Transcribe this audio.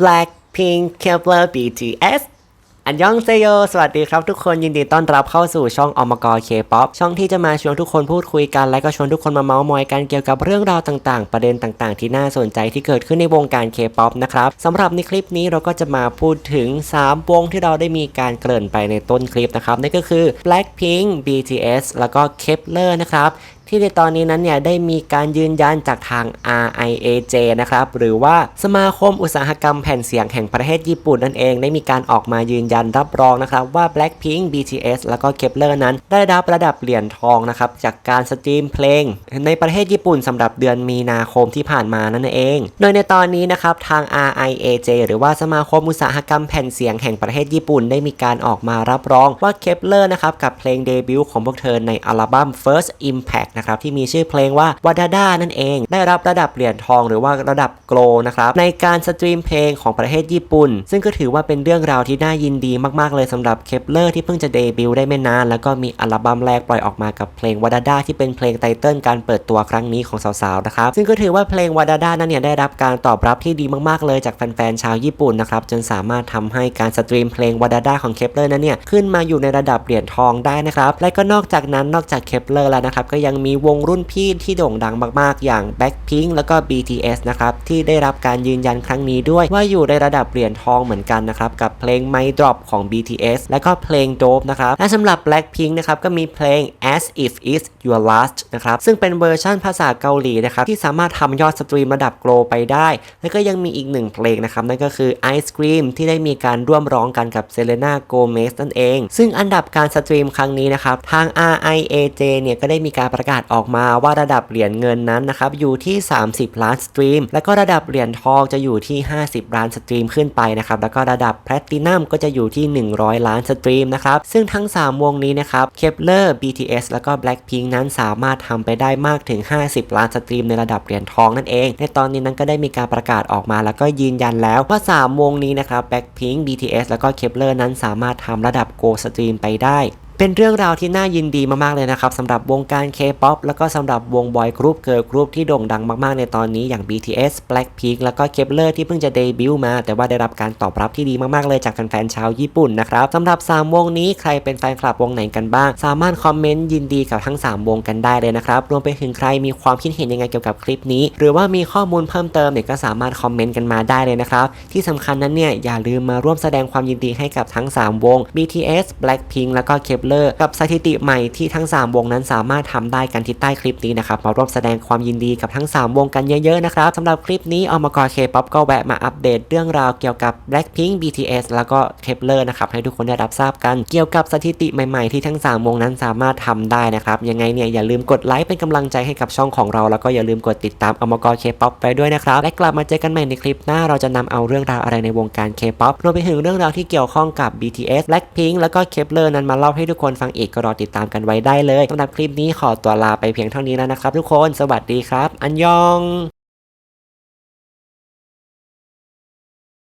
Blackpink Kepler BTS อันยองเซโย สวัสดีครับทุกคน ยินดีต้อนรับเข้าสู่ช่องอมกรเคป๊อปช่องที่จะมาชวนทุกคนพูดคุยกัน และก็ชวนทุกคนมาเมาส์มอยกันเกี่ยวกับเรื่องราวต่างๆ ประเด็นต่างๆ ที่น่าสนใจที่เกิดขึ้นในวงการเคป๊อปนะครับสำหรับในคลิปนี้เราก็จะมาพูดถึง 3 วงที่เราได้มีการเกริ่นไปในต้นคลิปนะครับนั่นก็คือ Blackpink BTS แล้วก็ Kepler นะครับที่ในตอนนี้นั้นเนี่ยได้มีการยืนยันจากทาง RIAJ นะครับหรือว่าสมาคมอุตสาหกรรมแผ่นเสียงแห่งประเทศญี่ปุ่นนั่นเองได้มีการออกมายืนยันรับรองนะครับว่า Blackpink BTS แล้วก็ Kepler นั้นได้รับระดับเหรียญทองนะครับจากการสตรีมเพลง ในประเทศญี่ปุ่นสำหรับเดือนมีนาคมที่ผ่านมานั่นเอง โดยในตอนนี้นะครับทาง RIAJ หรือว่าสมาคมอุตสาหกรรมแผ่นเสียงแห่งประเทศญี่ปุ่น ได้มีการออกมารับรองว่า Kepler นะครับกับเพลงเดบิวต์ของพวกเธอในอัลบั้ม First Impact นะครับที่มีชื่อเพลงว่า Wadada นั่นเอง ได้รับระดับเหรียญทองหรือว่าระดับโกลนะครับในการสตรีมเพลงของประเทศญี่ปุ่น ซึ่งก็ถือว่าเป็นเรื่องราวที่น่ายินดีมากๆเลยสำหรับ Kepler ที่เพิ่งจะเดบิวต์ได้ไม่นาน แล้วก็มีอัลบั้มแรกปล่อยออกมากับเพลง Wadada ที่เป็นเพลงไตเติลการเปิดตัวครั้งนี้ของสาวๆนะครับซึ่งก็ถือว่าเพลง Wadada นั้นเนี่ยได้รับการตอบรับที่ดีมากๆเลยจากแฟนๆชาวญี่ปุ่นนะครับจนสามารถทำให้การสตรีมเพลง Wadada ของ Kepler นั้นเนี่ยขึ้นมาอยู่ในระดับเหรียญทองได้นะครับและก็นอกจากนั้นนอกจาก Kepler แล้วนะครับก็ยังมีวงรุ่นพี่ที่โด่งดังมากๆ อย่าง Blackpink แล้วก็ BTS นะครับที่ได้รับการยืนยันครั้งนี้ด้วยว่าอยู่ในระดับเหรียญทองเหมือนกันนะครับกับเพลง My Drop ของ BTS และก็เพลง Dope นะครับและสำหรับ Blackpink นะครับก็มีเพลง As If It's Your Last นะครับซึ่งเป็นเวอร์ชั่นภาษาเกาหลีนะครับที่สามารถทำยอดสตรีมระดับโกลไปได้ แล้วก็ยังมีอีกหนึ่งเพลงนะครับนั่นก็คือ Ice Cream ที่ได้มีการร่วมร้องกันกับเซเลน่าโกเมสนั่นเอง ซึ่งอันดับการสตรีมครั้งนี้นะครับทาง RIAJ เนี่ยก็ได้มีการประกาศออกมาว่าระดับเหรียญเงินนั้นนะครับอยู่ที่ 30 ล้านสตรีม แล้วก็ระดับเหรียญทองจะอยู่ที่ 50 ล้านสตรีมขึ้นไปนะครับแล้วก็ระดับแพลตินัมก็จะอยู่ที่ 100 ล้านสตรีมนะครับซึ่งทั้ง 3 วงนี้นะครับ Kepler BTS แล้วก็ Blackpink นั้นสามารถทำไปได้มากถึง 50 ล้านสตรีมในระดับเหรียญทองนั่นเอง ในตอนนี้นั้นก็ได้มีการประกาศออกมา แล้วก็ยืนยันแล้วว่า 3 วงนี้นะครับ Blackpink BTS แล้วก็ Kepler นั้นสามารถทำระดับ Go สตรีมไปได้ เป็นเรื่องราวที่น่ายินดีมาก ๆ เลยนะครับสำหรับวงการ K-POP แล้วก็สำหรับวงบอยกรุ๊ปเกิร์ลกรุ๊ปที่โด่งดังมาก ๆ ในตอนนี้อย่าง BTS Blackpink แล้วก็ Kepler ที่เพิ่งจะเดบิวต์มา แต่ว่าได้รับการตอบรับที่ดีมาก ๆ เลยจากแฟน ๆ ชาวญี่ปุ่นนะครับสำหรับ 3 วงนี้ใครเป็นแฟนคลับวงไหนกันบ้าง สามารถคอมเมนต์ยินดีกับทั้ง 3 วงกันได้เลยนะครับรวมไปถึงใครมีความคิดเห็นยังไงเกี่ยวกับคลิปนี้ หรือว่ามีข้อมูลเพิ่มเติมเนี่ยก็สามารถคอมเมนต์กันมาได้เลยนะครับที่สำคัญนั้นเนี่ยอย่าลืมมาร่วมแสดงความยินดีให้กับทั้ง 3 วง BTS Blackpink แล้วก็ Kepler กับสถิติใหม่ที่ทั้ง 3 วงนั้นสามารถทำได้กันที่ใต้คลิปนี้นะครับมาร่วมแสดงความยินดีกับทั้ง 3 วงกันเยอะๆนะครับสำหรับคลิปนี้อมากอเคป๊อปก็แวะมาอัปเดตเรื่องราวเกี่ยวกับ Blackpink BTS แล้วก็ Kepler นะครับให้ทุกคนได้รับทราบกันเกี่ยวกับสถิติใหม่ๆที่ทั้ง 3 วงนั้นสามารถทำได้นะครับยังไงเนี่ยอย่าลืมกดไลค์เป็นกำลังใจให้กับช่องของเรา แล้วก็อย่าลืมกดติดตามอมากอเคป๊อปไปด้วยนะครับและกลับมาเจอกันใหม่ในคลิปหน้าเราจะนำเอาเรื่องราวอะไรในวงการ K-POP รวมไปถึงเรื่องราวที่เกี่ยวข้องกับ BTS Blackpink แล้วก็ Kepler นั้นมาเล่าให้ทุกคนฟังอีกก็รอติดตามกันไว้ได้เลยสำหรับคลิปนี้ขอตัวลาไปเพียงเท่านี้แล้วนะครับทุกคนสวัสดีครับ อันยอง